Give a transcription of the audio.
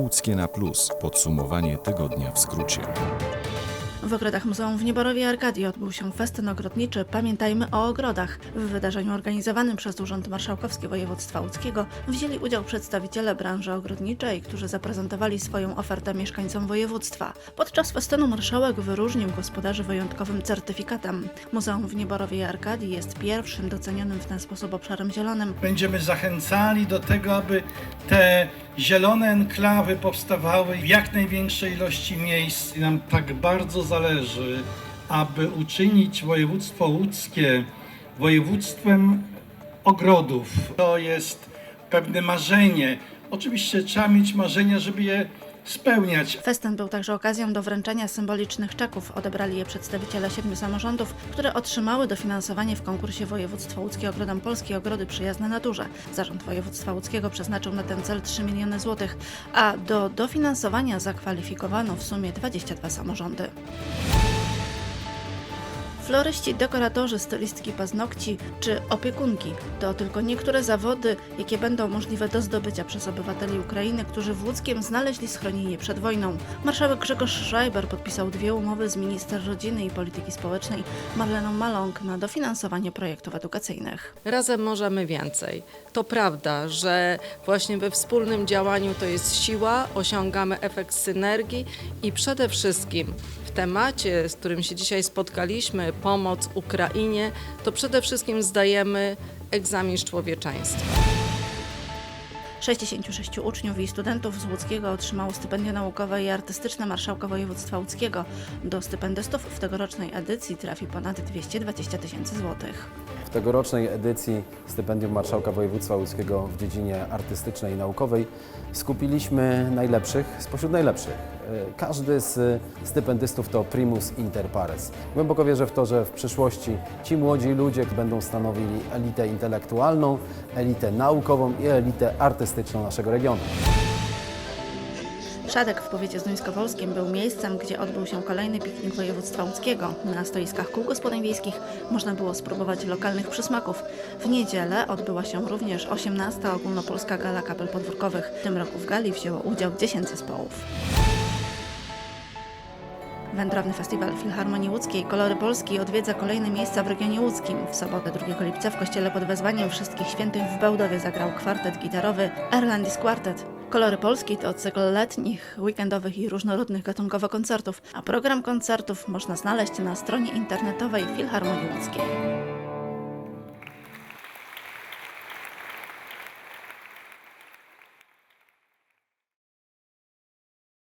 Łódzkie na Plus. Podsumowanie tygodnia w skrócie. W ogrodach Muzeum w Nieborowie Arkadii odbył się festyn ogrodniczy Pamiętajmy o ogrodach. W wydarzeniu organizowanym przez Urząd Marszałkowski Województwa Łódzkiego wzięli udział przedstawiciele branży ogrodniczej, którzy zaprezentowali swoją ofertę mieszkańcom województwa. Podczas festynu marszałek wyróżnił gospodarzy wyjątkowym certyfikatem. Muzeum w Nieborowie Arkadii jest pierwszym docenionym w ten sposób obszarem zielonym. Będziemy zachęcali do tego, aby te zielone enklawy powstawały w jak największej ilości miejsc. I nam tak bardzo zależy, aby uczynić województwo łódzkie województwem ogrodów. To jest pewne marzenie. Oczywiście trzeba mieć marzenia, żeby je spełniać. Festyn był także okazją do wręczenia symbolicznych czeków. Odebrali je przedstawiciele siedmiu samorządów, które otrzymały dofinansowanie w konkursie województwa łódzkie Ogrodom Polskie Ogrody Przyjazne Naturze. Zarząd województwa łódzkiego przeznaczył na ten cel 3 miliony złotych, a do dofinansowania zakwalifikowano w sumie 22 samorządy. Floryści, dekoratorzy, stylistki paznokci czy opiekunki to tylko niektóre zawody, jakie będą możliwe do zdobycia przez obywateli Ukrainy, którzy w Łódzkiem znaleźli schronienie przed wojną. Marszałek Grzegorz Schreiber podpisał dwie umowy z minister rodziny i polityki społecznej Marleną Maląg na dofinansowanie projektów edukacyjnych. Razem możemy więcej. To prawda, że właśnie we wspólnym działaniu to jest siła, osiągamy efekt synergii i przede wszystkim w temacie, z którym się dzisiaj spotkaliśmy, pomoc Ukrainie, to przede wszystkim zdajemy egzamin z człowieczeństwa. 66 uczniów i studentów z Łódzkiego otrzymało stypendia naukowe i artystyczne Marszałka Województwa Łódzkiego. Do stypendystów w tegorocznej edycji trafi ponad 220 tysięcy złotych. Tegorocznej edycji Stypendium Marszałka Województwa Łódzkiego w dziedzinie artystycznej i naukowej skupiliśmy najlepszych spośród najlepszych. E, Każdy z stypendystów to primus inter pares. Głęboko wierzę w to, że w przyszłości ci młodzi ludzie będą stanowili elitę intelektualną, elitę naukową i elitę artystyczną naszego regionu. Szadek w powiecie zduńskowolskim był miejscem, gdzie odbył się kolejny piknik województwa łódzkiego. Na stoiskach kół gospodyń wiejskich można było spróbować lokalnych przysmaków. W niedzielę odbyła się również 18. ogólnopolska gala kapel podwórkowych. W tym roku w gali wzięło udział 10 zespołów. Wędrowny Festiwal Filharmonii Łódzkiej Kolory Polski odwiedza kolejne miejsca w regionie łódzkim. W sobotę 2 lipca w kościele pod wezwaniem Wszystkich Świętych w Bełdowie zagrał kwartet gitarowy Erlandis Quartet. Kolory Polski to cykl letnich, weekendowych i różnorodnych gatunkowo koncertów, a program koncertów można znaleźć na stronie internetowej Filharmonii Łódzkiej.